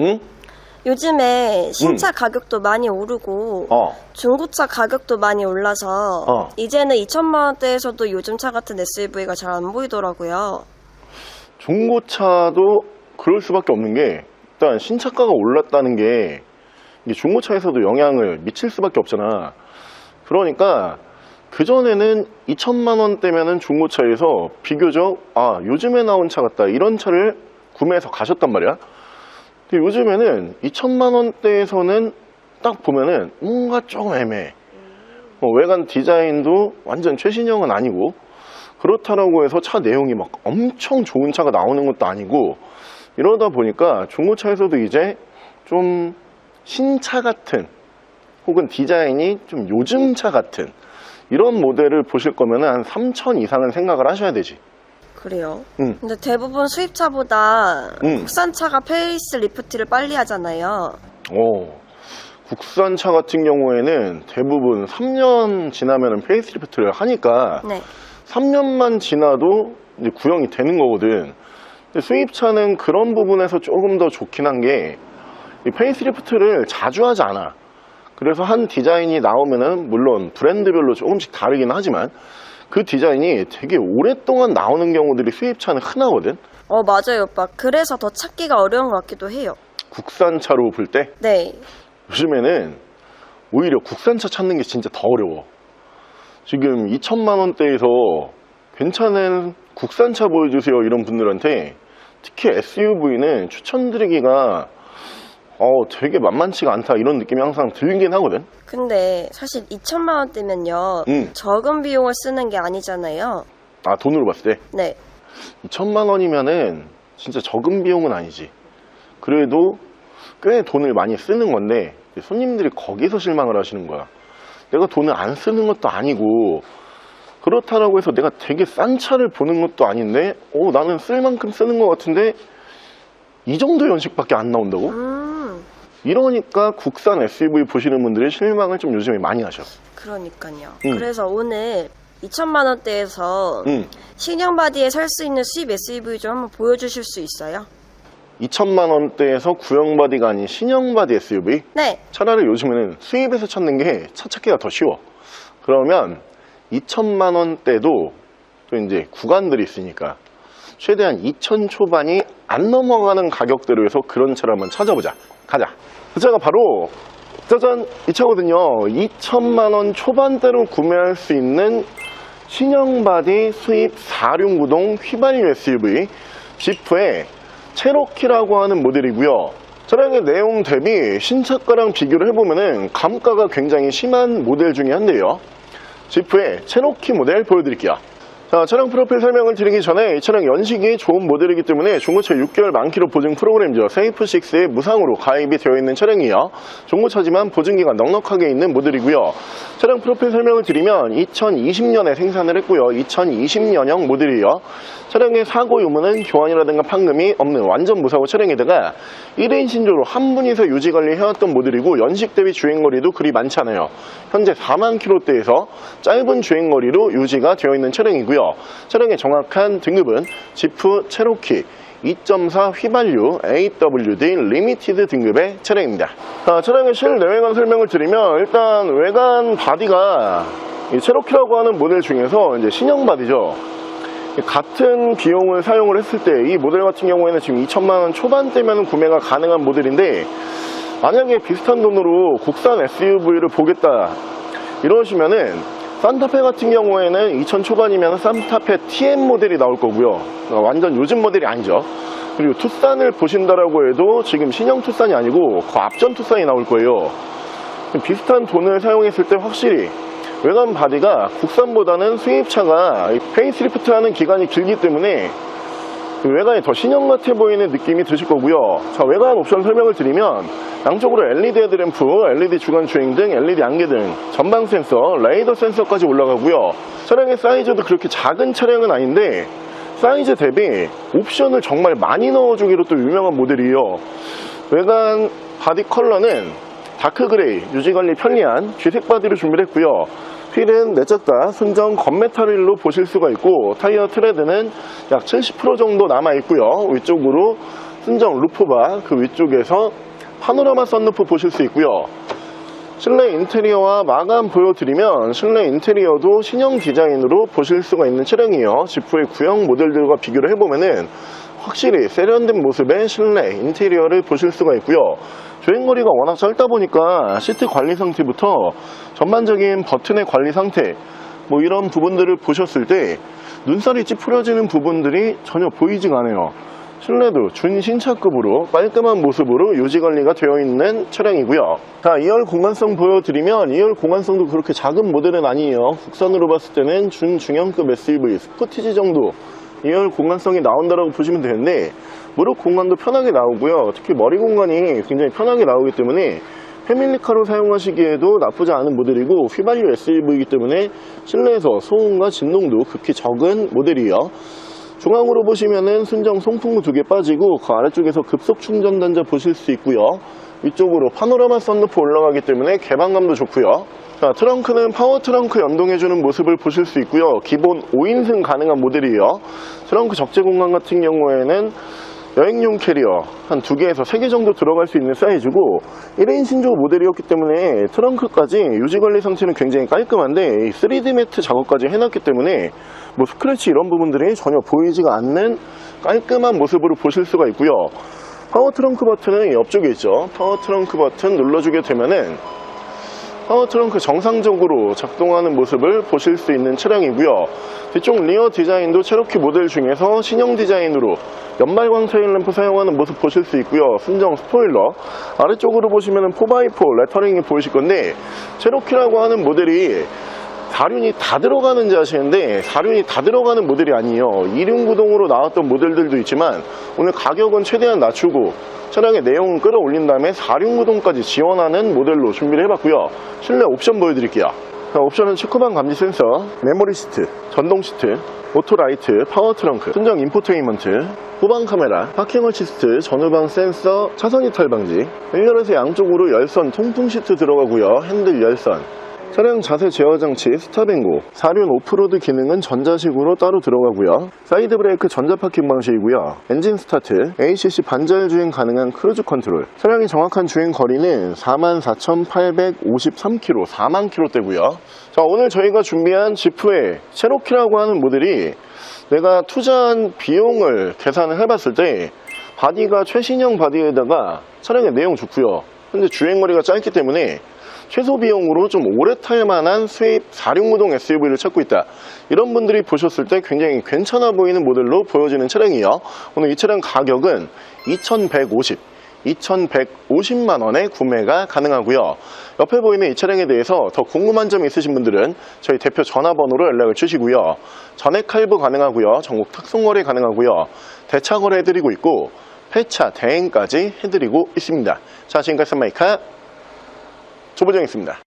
응? 요즘에 신차 가격도 많이 오르고 어. 중고차 가격도 많이 올라서 어. 이제는 2천만 원대에서도 요즘 차 같은 SUV가 잘 안 보이더라고요. 중고차도 그럴 수밖에 없는 게 일단 신차가가 올랐다는 게 이게 중고차에서도 영향을 미칠 수밖에 없잖아. 그러니까 그전에는 2천만 원대면은 중고차에서 비교적 아 요즘에 나온 차 같다 이런 차를 구매해서 가셨단 말이야. 요즘에는 2천만 원대에서는 딱 보면은 뭔가 조금 애매해. 어, 외관 디자인도 완전 최신형은 아니고 그렇다라고 해서 차 내용이 막 엄청 좋은 차가 나오는 것도 아니고 이러다 보니까 중고차에서도 이제 좀 신차 같은 혹은 디자인이 좀 요즘 차 같은 이런 모델을 보실 거면 한 3천 이상은 생각을 하셔야 되지. 그래요. 응. 근데 대부분 수입차보다 응. 국산차가 페이스 리프트를 빨리 하잖아요. 오, 국산차 같은 경우에는 대부분 3년 지나면 페이스리프트를 하니까 네. 3년만 지나도 이제 구형이 되는 거거든. 근데 수입차는 그런 부분에서 조금 더 좋긴 한 게 페이스리프트를 자주 하지 않아. 그래서 한 디자인이 나오면은 물론 브랜드별로 조금씩 다르긴 하지만 그 디자인이 되게 오랫동안 나오는 경우들이 수입차는 흔하거든. 어, 맞아요, 오빠. 그래서 더 찾기가 어려운 것 같기도 해요. 국산차로 볼 때 네. 요즘에는 오히려 국산차 찾는 게 진짜 더 어려워. 지금 2천만 원대에서 괜찮은 국산차 보여주세요 이런 분들한테 특히 SUV는 추천드리기가 어, 되게 만만치가 않다 이런 느낌이 항상 들긴 하거든. 근데 사실 2천만 원대면요. 응. 적은 비용을 쓰는 게 아니잖아요. 아 돈으로 봤을 때 네. 2천만 원이면은 진짜 적은 비용은 아니지. 그래도 꽤 돈을 많이 쓰는 건데 손님들이 거기서 실망을 하시는 거야. 내가 돈을 안 쓰는 것도 아니고 그렇다라고 해서 내가 되게 싼 차를 보는 것도 아닌데 어, 나는 쓸 만큼 쓰는 것 같은데 이 정도 연식밖에 안 나온다고? 음, 이러니까 국산 SUV 보시는 분들이 실망을 좀 요즘에 많이 하셔. 그러니까요. 응. 그래서 오늘 2천만 원대에서 응. 신형 바디에 살 수 있는 수입 SUV 좀 한번 보여주실 수 있어요? 2천만 원대에서 구형 바디가 아닌 신형 바디 SUV 네. 차라리 요즘에는 수입에서 찾는 게 차 찾기가 더 쉬워. 그러면 2천만 원대도 또 이제 구간들이 있으니까 최대한 2천 초반이 안 넘어가는 가격대로 해서 그런 차를 한번 찾아보자. 가자. 그 차가 바로 짜잔 이 차거든요. 2천만 원 초반대로 구매할 수 있는 신형 바디 수입 4륜 구동 휘발유 SUV 지프의 체로키라고 하는 모델이고요. 차량의 내용 대비 신차가랑 비교를 해보면은 감가가 굉장히 심한 모델 중에 한데요. 지프의 체로키 모델 보여드릴게요. 자, 차량 프로필 설명을 드리기 전에 이 차량 연식이 좋은 모델이기 때문에 중고차 6개월 만키로 보증 프로그램이죠. 세이프6에 무상으로 가입이 되어 있는 차량이에요. 중고차지만 보증기가 넉넉하게 있는 모델이고요. 차량 프로필 설명을 드리면 2020년에 생산을 했고요. 2020년형 모델이에요. 차량의 사고 유무는 교환이라든가 판금이 없는 완전 무사고 차량에다가 1인 신조로 한 분이서 유지 관리 해왔던 모델이고 연식 대비 주행거리도 그리 많지 않아요. 현재 4만 킬로대에서 짧은 주행거리로 유지가 되어 있는 차량이고요. 차량의 정확한 등급은 지프 체로키 2.4 휘발유 AWD 리미티드 등급의 차량입니다. 자, 차량의 실내외관 설명을 드리면 일단 외관 바디가 이 체로키라고 하는 모델 중에서 이제 신형 바디죠. 같은 비용을 사용을 했을 때 이 모델 같은 경우에는 지금 2천만 원 초반대면 구매가 가능한 모델인데 만약에 비슷한 돈으로 국산 SUV를 보겠다 이러시면은 산타페 같은 경우에는 2천 초반이면 산타페 TM 모델이 나올 거고요. 어, 완전 요즘 모델이 아니죠. 그리고 투싼을 보신다라고 해도 지금 신형 투싼이 아니고 그 앞전 투싼이 나올 거예요. 비슷한 돈을 사용했을 때 확실히 외관 바디가 국산보다는 수입차가 이 페이스리프트 하는 기간이 길기 때문에 그 외관이 더 신형 같아 보이는 느낌이 드실 거고요. 자, 외관 옵션 설명을 드리면 양쪽으로 LED 헤드램프, LED 주간 주행 등 LED 안개 등 전방 센서, 레이더 센서까지 올라가고요. 차량의 사이즈도 그렇게 작은 차량은 아닌데 사이즈 대비 옵션을 정말 많이 넣어주기로 또 유명한 모델이에요. 외관 바디 컬러는 다크 그레이, 유지관리 편리한 쥐색 바디로 준비를 했고요. 휠은 내짝다 순정 건메탈 휠로 보실 수가 있고 타이어 트레드는 약 70% 정도 남아 있고요. 위쪽으로 순정 루프바 그 위쪽에서 파노라마 썬루프 보실 수 있고요. 실내 인테리어와 마감 보여드리면 실내 인테리어도 신형 디자인으로 보실 수가 있는 차량이에요. 지프의 구형 모델들과 비교를 해보면은 확실히 세련된 모습의 실내 인테리어를 보실 수가 있고요. 주행거리가 워낙 짧다 보니까 시트 관리 상태부터 전반적인 버튼의 관리 상태 뭐 이런 부분들을 보셨을 때 눈살이 찌푸려지는 부분들이 전혀 보이지가 않아요. 실내도 준신차급으로 깔끔한 모습으로 유지 관리가 되어 있는 차량이고요. 자, 2열 공간성 보여드리면 2열 공간성도 그렇게 작은 모델은 아니에요. 국산으로 봤을 때는 준중형급 SUV, 스포티지 정도 2열 공간성이 나온다라고 보시면 되는데 무릎 공간도 편하게 나오고요. 특히 머리 공간이 굉장히 편하게 나오기 때문에 패밀리카로 사용하시기에도 나쁘지 않은 모델이고 휘발유 SUV이기 때문에 실내에서 소음과 진동도 극히 적은 모델이에요. 중앙으로 보시면은 순정 송풍구 두 개 빠지고 그 아래쪽에서 급속 충전 단자 보실 수 있고요. 위쪽으로 파노라마 썬루프 올라가기 때문에 개방감도 좋고요. 자, 트렁크는 파워 트렁크 연동해주는 모습을 보실 수 있고요. 기본 5인승 가능한 모델이에요. 트렁크 적재 공간 같은 경우에는 여행용 캐리어 한 두 개에서 세 개 정도 들어갈 수 있는 사이즈고 1인 신조 모델이었기 때문에 트렁크까지 유지관리 상태는 굉장히 깔끔한데 이 3D 매트 작업까지 해놨기 때문에 뭐 스크래치 이런 부분들이 전혀 보이지가 않는 깔끔한 모습으로 보실 수가 있고요. 파워 트렁크 버튼은 옆쪽에 있죠. 파워 트렁크 버튼 눌러주게 되면은 파워 트렁크 정상적으로 작동하는 모습을 보실 수 있는 차량이고요. 뒤쪽 리어 디자인도 체로키 모델 중에서 신형 디자인으로 연말광 테일램프 사용하는 모습 보실 수 있고요. 순정 스포일러 아래쪽으로 보시면 4x4 레터링이 보이실 건데 체로키라고 하는 모델이 4륜이 다 들어가는지 아시는데 4륜이 다 들어가는 모델이 아니에요. 2륜 구동으로 나왔던 모델들도 있지만 오늘 가격은 최대한 낮추고 차량의 내용은 끌어올린 다음에 4륜 구동까지 지원하는 모델로 준비를 해봤고요. 실내 옵션 보여드릴게요. 자, 옵션은 체크반 감지 센서, 메모리 시트, 전동 시트, 오토라이트, 파워 트렁크, 순정 인포테인먼트, 후방 카메라, 파킹 어시스트, 전후방 센서, 차선 이탈 방지, 1열에서 양쪽으로 열선 통풍 시트 들어가고요. 핸들 열선, 차량 자세 제어 장치 스탑앤고 4륜 오프로드 기능은 전자식으로 따로 들어가고요. 사이드 브레이크 전자 파킹 방식이고요. 엔진 스타트 ACC 반자율 주행 가능한 크루즈 컨트롤. 차량의 정확한 주행 거리는 44,853km 4만 km대고요. 자 오늘 저희가 준비한 지프의 체로키라고 하는 모델이 내가 투자한 비용을 계산을 해봤을 때 바디가 최신형 바디에다가 차량의 내용 좋고요. 근데 주행거리가 짧기 때문에 최소 비용으로 좀 오래 탈 만한 수입 4륜구동 SUV를 찾고 있다. 이런 분들이 보셨을 때 굉장히 괜찮아 보이는 모델로 보여지는 차량이에요. 오늘 이 차량 가격은 2150, 2150만 원에 구매가 가능하고요. 옆에 보이는 이 차량에 대해서 더 궁금한 점 있으신 분들은 저희 대표 전화번호로 연락을 주시고요. 전액 할부 가능하고요. 전국 특송 거래 가능하고요. 대차 거래 해드리고 있고 폐차 대행까지 해드리고 있습니다. 자 지금까지 마이카 조보정이었습니다.